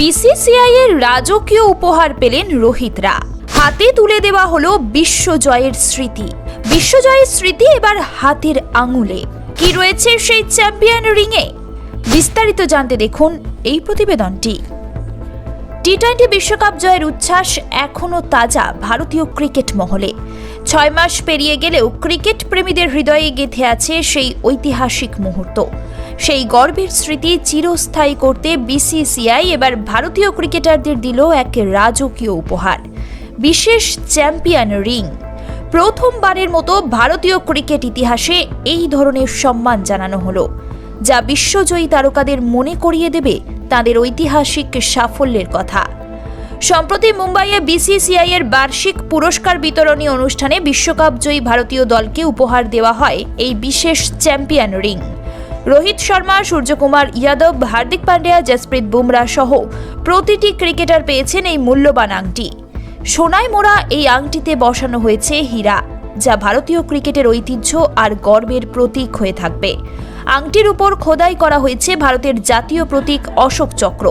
BCCI এর রাজকীয় উপহার পেলেন রোহিতরা। হাতে তুলে দেওয়া হলো বিশ্বজয়ের স্মৃতি। বিশ্বজয়ের স্মৃতি এবার হাতের আঙুলে। কি রয়েছে সেই চ্যাম্পিয়ন রিংয়ে? বিস্তারিত জানতে দেখুন এই প্রতিবেদনটি। টি টোয়েন্টি বিশ্বকাপ জয়ের উচ্ছ্বাস এখনও তাজা ভারতীয় ক্রিকেট মহলে। ছয় মাস পেরিয়ে গেলেও ক্রিকেট প্রেমীদের হৃদয়ে গেঁথে আছে সেই ঐতিহাসিক মুহূর্ত। সেই গর্বের স্মৃতি চিরস্থায়ী করতে বিসিসিআই এবার ভারতীয় ক্রিকেটারদের দিল এক রাজকীয় উপহার, বিশেষ চ্যাম্পিয়ন রিং। প্রথমবারের মতো ভারতীয় ক্রিকেট ইতিহাসে এই ধরনের সম্মান জানানো হলো, যা বিশ্বজয়ী তারকাদের মনে করিয়ে দেবে তাদের ঐতিহাসিক সাফল্যের কথা। সম্প্রতি মুম্বাইয়ে বিসিসিআই এর বার্ষিক পুরস্কার বিতরণী অনুষ্ঠানে বিশ্বকাপ জয়ী ভারতীয় দলকে উপহার দেওয়া হয় এই বিশেষ চ্যাম্পিয়ন রিং। রোহিত শর্মা, সূর্যকুমার যাদব হার্দিক পান্ডিয়া, জসপ্রীত বুমরা সহ প্রতিটি ক্রিকেটার পেয়েছেন এই মূল্যবান আংটি। সোনায় মোড়া এই আংটিতে বসানো হয়েছে হীরা, যা ভারতীয় ক্রিকেটের ঐতিহ্য আর গর্বের প্রতীক হয়ে থাকবে। আংটির উপর খোদাই করা হয়েছে ভারতের জাতীয় প্রতীক অশোক চক্র।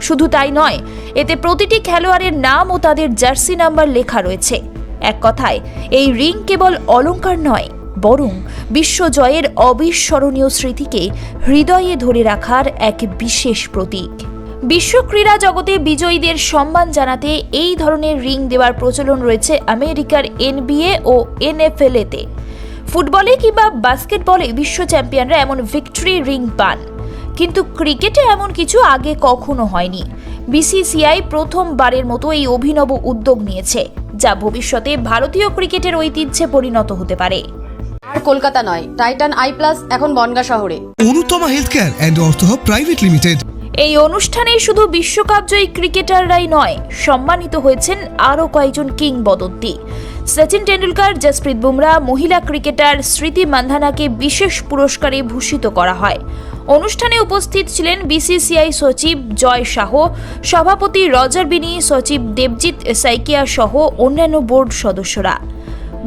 শুধু তাই নয়, এতে প্রতিটি খেলোয়াড়ের নাম ও তাদের জার্সি নাম্বার লেখা রয়েছে। এক কথায়, এই রিং কেবল অলঙ্কার নয় বরং বিশ্বজয়ের অবিস্মরণীয় স্মৃতিকে হৃদয়ে ধরে রাখার এক বিশেষ প্রতীক। বিশ্ব ক্রীড়া জগতে বিজয়ীদের সম্মান জানাতে এই ধরনের রিং দেওয়ার প্রচলন রয়েছে আমেরিকার এনবিএ ও এনএফএলএতে। ফুটবলে কিংবা বাস্কেটবলে বিশ্ব চ্যাম্পিয়নরা এমন ভিক্টরি রিং পান। কিন্তু ক্রিকেটে এমন কিছু আগে কখনো হয়নি। বিসিসিআই প্রথমবারের মতো এই অভিনব উদ্যোগ নিয়েছে, যা ভবিষ্যতে ভারতীয় ক্রিকেটের ঐতিহ্যে পরিণত হতে পারে। কলকাতা নয়। টাইটান আই প্লাস এখন বনগা শহরে। Anutama health care and Artha private limited. এই অনুষ্ঠানে শুধু বিশ্বকাপ জয়ী ক্রিকেটাররাই নয় সম্মানিত হয়েছেন আরও কয়েকজন কিংবদন্তি। সচিন টেন্ডুলকার জসপ্রীত বুমরা মহিলা ক্রিকেটার স্মৃতি মান্ধানাকে বিশেষ পুরস্কারে ভূষিত করা হয়। অনুষ্ঠানে উপস্থিত ছিলেন বিসিসিআই সচিব জয় শাহ সভাপতি রজার বিনি সচিব দেবজিৎ সাইকিয়া সহ অন্যান্য বোর্ড সদস্যরা।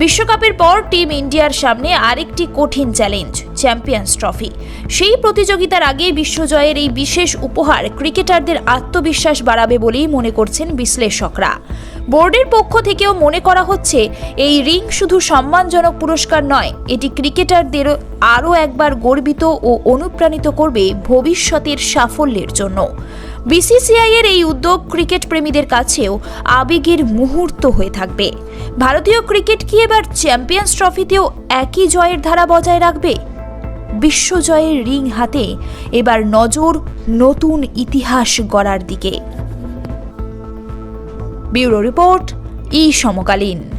বিশ্বকাপের পর টিম ইন্ডিয়ার সামনে আরেকটি কঠিন চ্যালেঞ্জ, চ্যাম্পিয়ন্স ট্রফি। সেই প্রতিযোগিতার আগে বিশ্বজয়ের এই বিশেষ উপহার ক্রিকেটারদের আত্মবিশ্বাস বাড়াবে বলেই মনে করছেন বিশ্লেষকরা। বোর্ডের পক্ষ থেকেও মনে করা হচ্ছে, এই রিং শুধু সম্মানজনক পুরস্কার নয়, এটি ক্রিকেটারদের আরও একবার গর্বিত ও অনুপ্রাণিত করবে ভবিষ্যতের সাফল্যের জন্য। বিসিসিআই এর এই উদ্যোগ ক্রিকেট প্রেমীদের কাছেও আবেগের মুহূর্ত হয়ে থাকবে। ভারতীয় ক্রিকেট কি এবার চ্যাম্পিয়ন্স ট্রফিতেও একই জয়ের ধারা বজায় রাখবে? বিশ্বজয়ের রিং হাতে এবার নজর নতুন ইতিহাস গড়ার দিকে। ব্যুরো রিপোর্ট, ই সমকালীন।